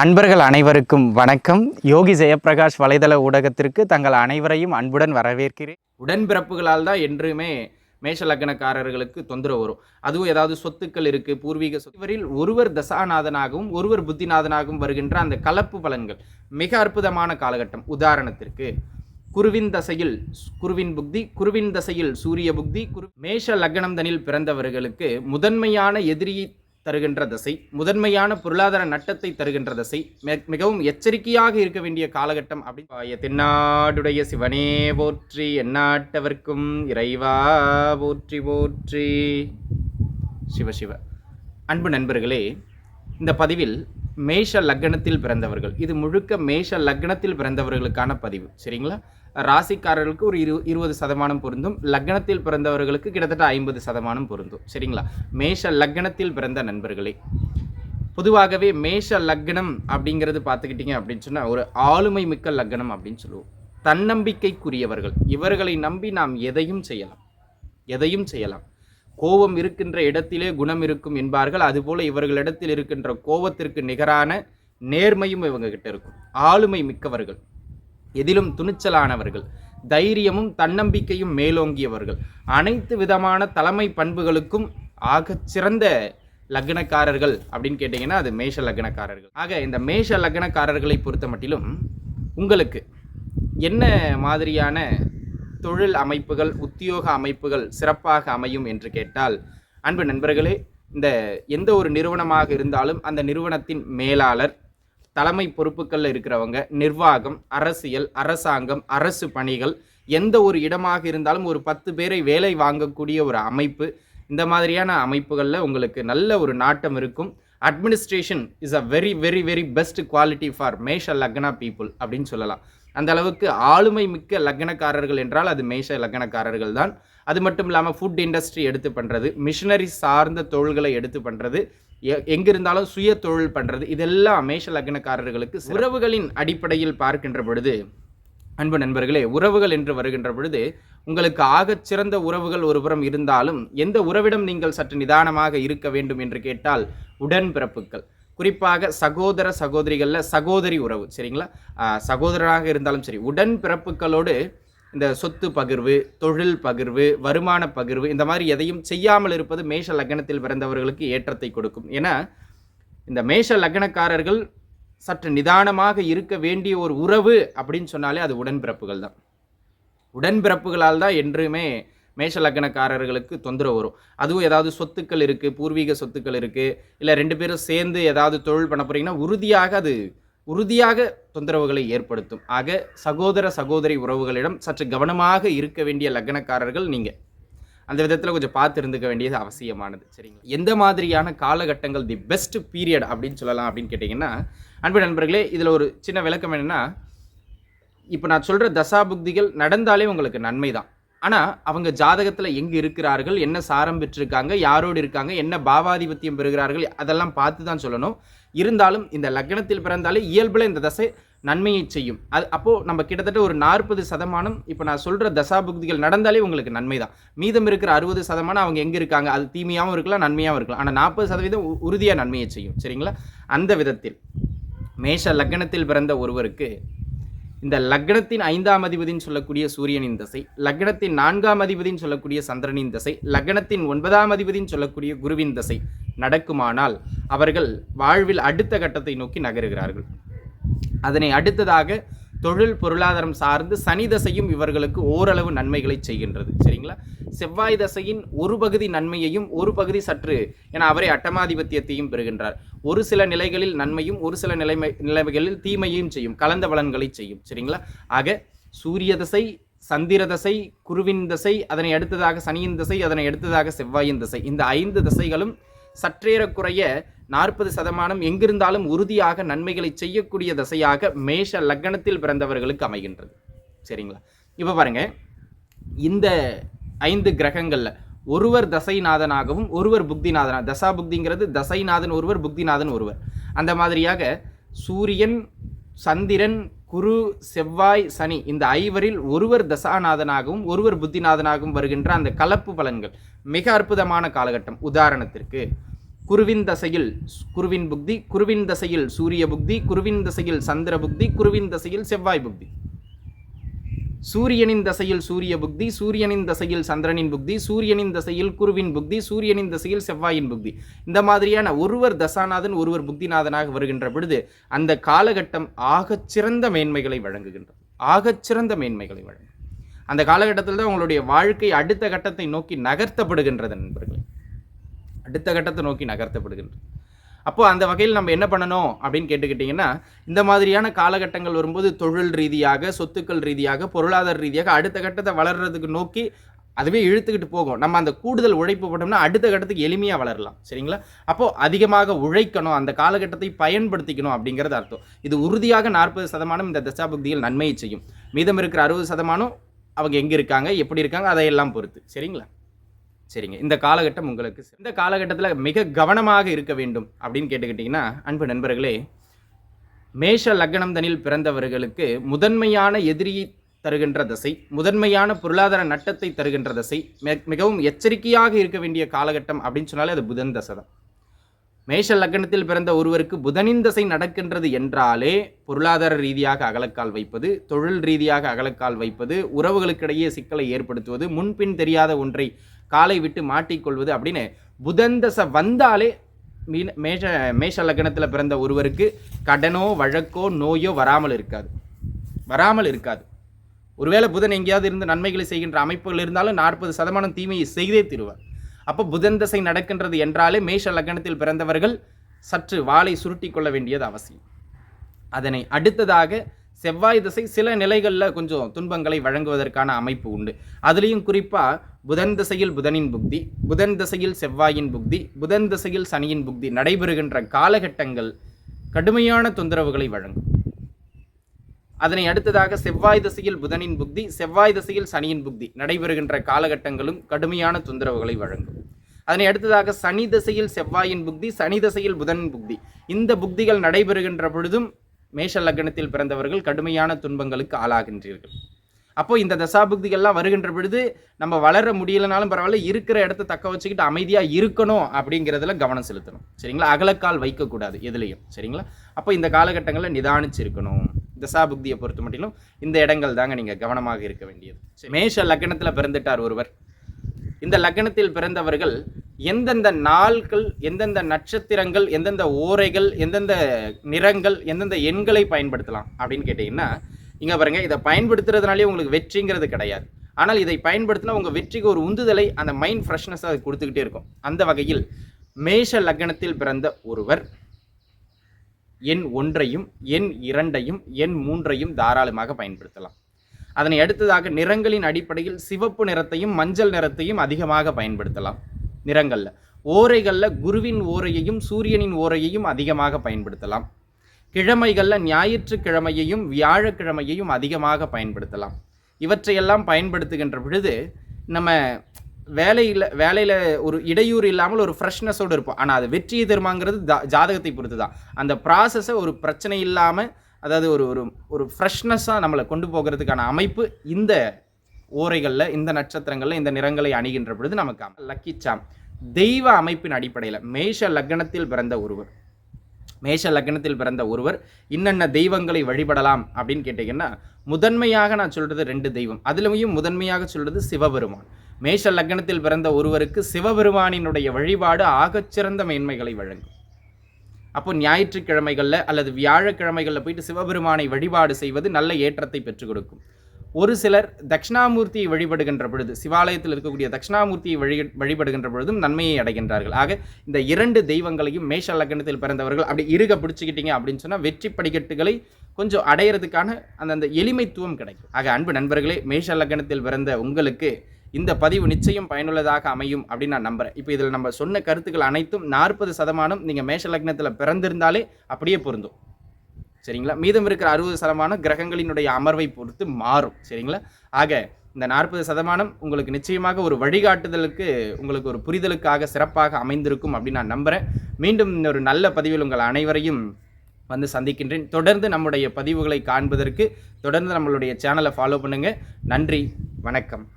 அன்பர்கள் அனைவருக்கும் வணக்கம். யோகி ஜெயப்பிரகாஷ் வலைதள ஊடகத்திற்கு தங்கள் அனைவரையும் அன்புடன் வரவேற்கிறேன். உடன்பிறப்புகளால் தான் என்றுமே மேஷ லக்னக்காரர்களுக்கு தொந்தரவு வரும். அதுவும் ஏதாவது சொத்துக்கள் இருக்குது பூர்வீக இவரில் ஒருவர் தசாநாதனாகவும் ஒருவர் புத்திநாதனாகவும் வருகின்ற அந்த கலப்பு பலன்கள் மிக அற்புதமான காலகட்டம். உதாரணத்திற்கு குருவின் தசையில் குருவின் புக்தி குருவின் தசையில் சூரிய புக்தி குரு மேஷ லக்னம் தனில் பிறந்தவர்களுக்கு முதன்மையான எதிரியை தருகின்ற தசை முதன்மையான பொருளாதார நட்டத்தை தருகின்ற தசை மிகவும் எச்சரிக்கையாக இருக்க வேண்டிய காலகட்டம் அப்படி பாய தென்னாடுடைய சிவனே போற்றி எந்நாட்டவர்க்கும் இறைவா போற்றி போற்றி. சிவ சிவ. அன்பு நண்பர்களே இந்த பதிவில் மேஷ லக்னத்தில் பிறந்தவர்கள் இது முழுக்க மேஷ லக்னத்தில் பிறந்தவர்களுக்கான பதிவு சரிங்களா? ராசிக்காரர்களுக்கு ஒரு இரு இருபது சதமானம் பொருந்தும். லக்னத்தில் பிறந்தவர்களுக்கு கிட்டத்தட்ட ஐம்பது சதமானம் பொருந்தும். சரிங்களா? மேஷ லக்னத்தில் பிறந்த நண்பர்களே பொதுவாகவே மேஷ லக்னம் அப்படிங்கிறது பார்த்துக்கிட்டிங்க அப்படின்னு சொன்னால் ஒரு ஆளுமை மிக்க லக்னம் அப்படின்னு சொல்லுவோம். தன்னம்பிக்கைக்குரியவர்கள். இவர்களை நம்பி நாம் எதையும் செய்யலாம். எதையும் செய்யலாம். கோபம் இருக்கின்ற இடத்திலே குணம் இருக்கும் என்பார்கள். அதுபோல இவர்களிடத்தில் இருக்கின்ற கோபத்திற்கு நிகரான நேர்மையும் இவங்க கிட்ட இருக்கும். ஆளுமை மிக்கவர்கள். எதிலும் துணிச்சலானவர்கள் தைரியமும் தன்னம்பிக்கையும் மேலோங்கியவர்கள். அனைத்து விதமான தலைமை பண்புகளுக்கும் ஆகச் சிறந்த லக்னக்காரர்கள் அப்படின்னு கேட்டிங்கன்னா அது மேஷ லக்னக்காரர்கள். ஆக இந்த மேஷ லக்னக்காரர்களை பொறுத்த மட்டிலும் உங்களுக்கு என்ன மாதிரியான தொழில் அமைப்புகள் உத்தியோக அமைப்புகள் சிறப்பாக அமையும் என்று கேட்டால் அன்பு நண்பர்களே இந்த எந்த ஒரு நிறுவனமாக இருந்தாலும் அந்த நிறுவனத்தின் மேலாளர் தலைமை பொறுப்புகளில் இருக்கிறவங்க நிர்வாகம் அரசியல் அரசாங்கம் அரசு பணிகள் எந்த ஒரு இடமாக இருந்தாலும் ஒரு பத்து பேரை வேலை வாங்கக்கூடிய ஒரு அமைப்பு. இந்த மாதிரியான அமைப்புகளில் உங்களுக்கு நல்ல ஒரு நாட்டம் இருக்கும். Administration is a very very very best quality for Mesha lagna people அப்படின்னு சொல்லலாம். அந்த அளவுக்கு ஆளுமை மிக்க லக்னக்காரர்கள் என்றால் அது மேஷ லக்னக்காரர்கள் தான். அது மட்டும் இல்லாமல் ஃபுட் இண்டஸ்ட்ரி எடுத்து பண்ணுறது மிஷினரி சார்ந்த தொழில்களை எடுத்து பண்ணுறது எங்க இருந்தாலும் சுய தொழில் பண்ணுறது இதெல்லாம் மேஷ லக்னக்காரர்களுக்கு உறவுகளின் அடிப்படையில் பார்க்கின்ற பொழுது அன்பு நண்பர்களே உறவுகள் என்று வருகின்ற பொழுது உங்களுக்கு ஆகச் சிறந்த உறவுகள் ஒருபுறம் இருந்தாலும் எந்த உறவிடம் நீங்கள் சற்று நிதானமாக இருக்க வேண்டும் என்று கேட்டால் உடன்பிறப்புகள். குறிப்பாக சகோதர சகோதரிகளில் சகோதரி உறவு சரிங்களா? சகோதரராக இருந்தாலும் சரி உடன்பிறப்புகளோடு இந்த சொத்து பகிர்வு தொழில் பகிர்வு வருமான பகிர்வு இந்த மாதிரி எதையும் செய்யாமல் இருப்பது மேஷ லக்னத்தில் பிறந்தவர்களுக்கு ஏற்றத்தை கொடுக்கும். ஏன்னா இந்த மேஷ லக்னக்காரர்கள் சற்று நிதானமாக இருக்க வேண்டிய ஒரு உறவு அப்படின்னு சொன்னாலே அது உடன்பிறப்புகள் தான். உடன்பிறப்புகளால் தான் என்றுமே மேஷ லக்னக்காரர்களுக்கு தொந்தரவு வரும். அதுவும் ஏதாவது சொத்துக்கள் இருக்குது பூர்வீக சொத்துக்கள் இருக்குது இல்லை ரெண்டு பேரும் சேர்ந்து ஏதாவது தொழில் பண்ண போகிறீங்கன்னா உறுதியாக அது உறுதியாக தொந்தரவுகளை ஏற்படுத்தும். ஆக சகோதர சகோதரி உறவுகளிடம் சற்று கவனமாக இருக்க வேண்டிய லக்னக்காரர்கள் நீங்கள் அந்த விதத்தில் கொஞ்சம் பார்த்து இருந்துக்க வேண்டியது அவசியமானது. சரிங்களா? எந்த மாதிரியான காலகட்டங்கள் தி பெஸ்ட் பீரியட் அப்படின்னு சொல்லலாம் அப்படின்னு கேட்டிங்கன்னா அன்பு நண்பர்களே இதில் ஒரு சின்ன விளக்கம் என்னென்னா இப்போ நான் சொல்கிற தசாபுக்திகள் நடந்தாலே உங்களுக்கு நன்மை தான் ஆனால் அவங்க ஜாதகத்தில் எங்கே இருக்கிறார்கள் என்ன சாரம் பெற்றிருக்காங்க யாரோடு இருக்காங்க என்ன பாவாதிபத்தியம் பெறுகிறார்கள் அதெல்லாம் பார்த்து தான் சொல்லணும். இருந்தாலும் இந்த லக்னத்தில் பிறந்தாலே இயல்பில் இந்த தசை நன்மையை செய்யும். அது அப்போது நம்ம கிட்டத்தட்ட ஒரு நாற்பது சதமானம் இப்போ நான் சொல்கிற தசாபுக்திகள் நடந்தாலே உங்களுக்கு நன்மை தான் மீதம் இருக்கிற அறுபது சதமானம் அவங்க எங்கே இருக்காங்க அது தீமையாகவும் இருக்கலாம் நன்மையாகவும் இருக்கலாம். ஆனால் நாற்பது சதவீதம் உறுதியாக நன்மையை செய்யும். சரிங்களா? அந்த விதத்தில். மேஷ லக்னத்தில் பிறந்த ஒருவருக்கு இந்த லக்னத்தின் ஐந்தாம் அதிபதின்னு சொல்லக்கூடிய சூரியனின் தசை லக்னத்தின் நான்காம் அதிபதின்னு சொல்லக்கூடிய சந்திரனின் தசை லக்னத்தின் ஒன்பதாம் அதிபதின்னு சொல்லக்கூடிய குருவின் தசை நடக்குமானால் அவர்கள் வாழ்வில் அடுத்த கட்டத்தை நோக்கி நகருகிறார்கள். அதனை அடுத்ததாக தொழில் பொருளாதாரம் சார்ந்து சனி தசையும் இவர்களுக்கு ஓரளவு நன்மைகளை செய்கின்றது. சரிங்களா? செவ்வாய் தசையின் ஒரு பகுதி நன்மையையும் ஒரு பகுதி சற்று என அவரே அட்டமாதிபத்தியத்தையும் பெறுகின்றார். ஒரு சில நிலைகளில் நன்மையும் ஒரு சில நிலைமை நிலைமைகளில் தீமையும் செய்யும் கலந்த பலன்களை செய்யும். சரிங்களா? ஆக சூரிய தசை சந்திர தசை குருவின் தசை அதனை அடுத்ததாக சனியின் தசை அதனை அடுத்ததாக செவ்வாயின் தசை இந்த ஐந்து தசைகளும் சற்றேறக்குறைய நாற்பது சதமானம் எங்கிருந்தாலும் உறுதியாக நன்மைகளை செய்யக்கூடிய தசையாக மேஷ லக்னத்தில் பிறந்தவர்களுக்கு அமைகின்றது. சரிங்களா? இப்போ பாருங்க. இந்த ஐந்து கிரகங்களில் ஒருவர் தசைநாதனாகவும் ஒருவர் புக்திநாதனா தசா புக்திங்கிறது தசைநாதன் ஒருவர் புக்திநாதன் ஒருவர். அந்த மாதிரியாக சூரியன் சந்திரன் குரு செவ்வாய் சனி இந்த ஐவரில் ஒருவர் தசாநாதனாகவும் ஒருவர் புத்திநாதனாகவும் வருகின்ற அந்த கலப்பு பலன்கள் மிக அற்புதமான காலகட்டம். உதாரணத்திற்கு குருவின் தசையில் குருவின் புக்தி குருவின் தசையில் சூரிய புக்தி குருவின் தசையில் சந்திர புக்தி குருவின் தசையில் செவ்வாய் புக்தி. சூரியனின் தசையில் சூரிய புக்தி சூரியனின் தசையில் சந்திரனின் புக்தி சூரியனின் தசையில் குருவின் புக்தி சூரியனின் தசையில் செவ்வாயின் புக்தி. இந்த மாதிரியான ஒருவர் தசாநாதன் ஒருவர் புக்திநாதனாக வருகின்ற பொழுது அந்த காலகட்டம் ஆகச்சிறந்த மேன்மைகளை வழங்குகின்றது. ஆகச்சிறந்த மேன்மைகளை வழங்கும். அந்த காலகட்டத்தில் தான் உங்களுடைய வாழ்க்கை அடுத்த கட்டத்தை நோக்கி நகர்த்தப்படுகின்றது நண்பர்களே. அடுத்த கட்டத்தை நோக்கி நகர்த்தப்படுகின்றது. அப்போது அந்த வகையில் நம்ம என்ன பண்ணணும் அப்படின்னு கேட்டுக்கிட்டிங்கன்னா இந்த மாதிரியான காலகட்டங்கள் வரும்போது தொழில் ரீதியாக சொத்துக்கள் ரீதியாக பொருளாதார ரீதியாக அடுத்த கட்டத்தை வளர்றதுக்கு நோக்கி அதுவே இழுத்துக்கிட்டு போகும். நம்ம அந்த கூடுதல் உழைப்பு போட்டோம்னா அடுத்த கட்டத்துக்கு எளிமையாக வளரலாம். சரிங்களா? அப்போது அதிகமாக உழைக்கணும் அந்த காலகட்டத்தை பயன்படுத்திக்கணும் அப்படிங்கிறது அர்த்தம். இது உறுதியாக நாற்பது சதமானம் இந்த தசாபக்தியில் நன்மையை செய்யும். மீதம் இருக்கிற அறுபது சதமானம் அவங்க எங்கே இருக்காங்க எப்படி இருக்காங்க அதையெல்லாம் பொறுத்து. சரிங்களா? சரிங்க. இந்த காலகட்டம் உங்களுக்கு இந்த காலகட்டத்தில் மிக கவனமாக இருக்க வேண்டும் அப்படின்னு கேட்டுக்கிட்டிங்கன்னா அன்பு நண்பர்களே மேஷ லக்னம் தனில் பிறந்தவர்களுக்கு முதன்மையான எதிரியை தருகின்ற தசை முதன்மையான பொருளாதார நட்டத்தை தருகின்ற தசை மிகவும் எச்சரிக்கையாக இருக்க வேண்டிய காலகட்டம் அப்படின்னு சொன்னாலே அது புதன் தசை தான். மேஷ லக்னத்தில் பிறந்த ஒருவருக்கு புதனின் தசை நடக்கின்றது என்றாலே பொருளாதார ரீதியாக அகலக்கால் வைப்பது தொழில் ரீதியாக அகலக்கால் வைப்பது உறவுகளுக்கிடையே சிக்கலை ஏற்படுத்துவது முன்பின் தெரியாத ஒன்றை காலை விட்டு மாட்டிக்கொள்வது அப்படின்னு புதன் தசை வந்தாலே மீன மேஷ மேஷ லக்னத்தில் பிறந்த ஒருவருக்கு கடனோ வழக்கோ நோயோ வராமல் இருக்காது. வராமல் இருக்காது. ஒருவேளை புதன் எங்கேயாவது இருந்து நன்மைகளை செய்கின்ற அமைப்புகள் இருந்தாலும் நாற்பது சதமானம் தீமையை செய்தே தருவார். அப்போ புதன் தசை நடக்கின்றது என்றாலே மேஷ லக்னத்தில் பிறந்தவர்கள் சற்று வாளை சுருட்டி கொள்ள வேண்டியது அவசியம். அதனை அடுத்ததாக செவ்வாய் திசை சில நிலைகளில் கொஞ்சம் துன்பங்களை வழங்குவதற்கான அமைப்பு உண்டு. அதுலேயும் குறிப்பாக புதன் திசையில் புதனின் புக்தி புதன் திசையில் செவ்வாயின் புக்தி புதன் திசையில் சனியின் புக்தி நடைபெறுகின்ற காலகட்டங்கள் கடுமையான தொந்தரவுகளை வழங்கும். அதனை அடுத்ததாக செவ்வாய் திசையில் புதனின் புக்தி செவ்வாய் திசையில் சனியின் புக்தி நடைபெறுகின்ற காலகட்டங்களும் கடுமையான தொந்தரவுகளை வழங்கும். அதனை அடுத்ததாக சனி திசையில் செவ்வாயின் புக்தி சனி திசையில் புதனின் புக்தி. இந்த புக்திகள் நடைபெறுகின்ற பொழுதும் மேஷ லக்னத்தில் பிறந்தவர்கள் கடுமையான துன்பங்களுக்கு ஆளாகின்றீர்கள். அப்போ இந்த தசாபுக்திகள்லாம் வருகின்ற பொழுது நம்ம வளர முடியலனாலும் பரவாயில்ல இருக்கிற இடத்த தக்க வச்சுக்கிட்டு அமைதியாக இருக்கணும் அப்படிங்கிறதுல கவனம் செலுத்தணும். சரிங்களா? அகலக்கால் வைக்கக்கூடாது எதுலேயும். சரிங்களா? அப்போ இந்த காலகட்டங்களில் நிதானிச்சு இருக்கணும் தசாபுக்தியை பொறுத்த மட்டிலும் இந்த இடங்கள் தாங்க நீங்கள் கவனமாக இருக்க வேண்டியது. சரி, மேஷ லக்னத்தில் பிறந்துட்டார் ஒருவர். இந்த லக்னத்தில் பிறந்தவர்கள் எந்தெந்த நாள்கள் எந்தெந்த நட்சத்திரங்கள் எந்தெந்த ஓரைகள் எந்தெந்த நிறங்கள் எந்தெந்த எண்களை பயன்படுத்தலாம் அப்படின்னு கேட்டிங்கன்னா இங்கே பாருங்கள் இதை பயன்படுத்துறதுனாலே உங்களுக்கு வெற்றிங்கிறது கிடையாது. ஆனால் இதை பயன்படுத்தினா உங்கள் வெற்றிக்கு ஒரு உந்துதலை அந்த மைண்ட் ஃப்ரெஷ்னஸ் அது கொடுத்துக்கிட்டே இருக்கும். அந்த வகையில் மேஷ லக்னத்தில் பிறந்த ஒருவர் எண் ஒன்றையும் எண் இரண்டையும் எண் மூன்றையும் தாராளமாக பயன்படுத்தலாம். அதனை அடுத்ததாக நிறங்களின் அடிப்படையில் சிவப்பு நிறத்தையும் மஞ்சள் நிறத்தையும் அதிகமாக பயன்படுத்தலாம். நிறங்களில். ஓரைகளில் குருவின் ஓரையையும் சூரியனின் ஓரையையும் அதிகமாக பயன்படுத்தலாம். கிழமைகளில் ஞாயிற்றுக்கிழமையையும் வியாழக்கிழமையையும் அதிகமாக பயன்படுத்தலாம். இவற்றையெல்லாம் பயன்படுத்துகின்ற பொழுது நம்ம வேலையில் வேலையில் ஒரு இடையூறு இல்லாமல் ஒரு ஃப்ரெஷ்னஸோடு இருப்போம். ஆனால் அது வெற்றியை தருமாங்கிறது ஜாதகத்தை பொறுத்து தான் அந்த ப்ராசஸை ஒரு பிரச்சனை இல்லாமல் அதாவது ஒரு ஒரு ஒரு ஃப்ரெஷ்னஸாக நம்மளை கொண்டு போகிறதுக்கான அமைப்பு இந்த ஓரைகளில் இந்த நட்சத்திரங்களில் இந்த நிறங்களை அணிகின்ற பொழுது நமக்கு லக்கி சாம் தெய்வ அமைப்பின் அடிப்படையில் மேஷ லக்னத்தில் பிறந்த ஒருவர். மேஷ லக்னத்தில் பிறந்த ஒருவர் இன்னென்ன தெய்வங்களை வழிபடலாம் அப்படின்னு கேட்டிங்கன்னா முதன்மையாக நான் சொல்கிறது ரெண்டு தெய்வம். அதுலேயும் முதன்மையாக சொல்கிறது சிவபெருமான். மேஷ லக்னத்தில் பிறந்த ஒருவருக்கு சிவபெருமானினுடைய வழிபாடு ஆகச்சிறந்த மேன்மைகளை வழங்கும். அப்போ ஞாயிற்றுக்கிழமைகளில் அல்லது வியாழக்கிழமைகளில் போயிட்டு சிவபெருமானை வழிபாடு செய்வது நல்ல ஏற்றத்தை பெற்றுக் கொடுக்கும். ஒரு சிலர் தட்சிணாமூர்த்தியை வழிபடுகின்ற பொழுது சிவாலயத்தில் இருக்கக்கூடிய தட்சிணாமூர்த்தியை வழி வழிபடுகின்ற பொழுதும் நன்மையை அடைகின்றார்கள். ஆக இந்த இரண்டு தெய்வங்களையும் மேஷ லக்னத்தில் பிறந்தவர்கள் அப்படி இருக பிடிச்சிக்கிட்டீங்க அப்படின்னு சொன்னால் வெற்றி படிக்கட்டுகளை கொஞ்சம் அடையிறதுக்கான அந்த அந்த எளிமைத்துவம் கிடைக்கும். ஆக அன்பு நண்பர்களே மேஷ லக்னத்தில் பிறந்த உங்களுக்கு இந்த பதிவு நிச்சயம் பயனுள்ளதாக அமையும் அப்படின்னு நான் நம்புறேன். இப்போ இதில் நம்ம சொன்ன கருத்துக்கள் அனைத்தும் நாற்பது சதமானம் நீங்கள் மேஷ லக்னத்தில் பிறந்திருந்தாலே அப்படியே பொருந்தும். சரிங்களா? மீதம் இருக்கிற அறுபது சதமானம் கிரகங்களினுடைய அமர்வை பொறுத்து மாறும். சரிங்களா? ஆக இந்த நாற்பது சதமானம் உங்களுக்கு நிச்சயமாக ஒரு வழிகாட்டுதலுக்கு உங்களுக்கு ஒரு புரிதலுக்காக சிறப்பாக அமைந்திருக்கும் அப்படின்னு நான் நம்புகிறேன் மீண்டும் ஒரு நல்ல பதிவில் உங்கள் அனைவரையும் வந்து சந்திக்கின்றேன். தொடர்ந்து நம்முடைய பதிவுகளை காண்பதற்கு தொடர்ந்து நம்மளுடைய சேனலை ஃபாலோ பண்ணுங்கள் நன்றி வணக்கம்.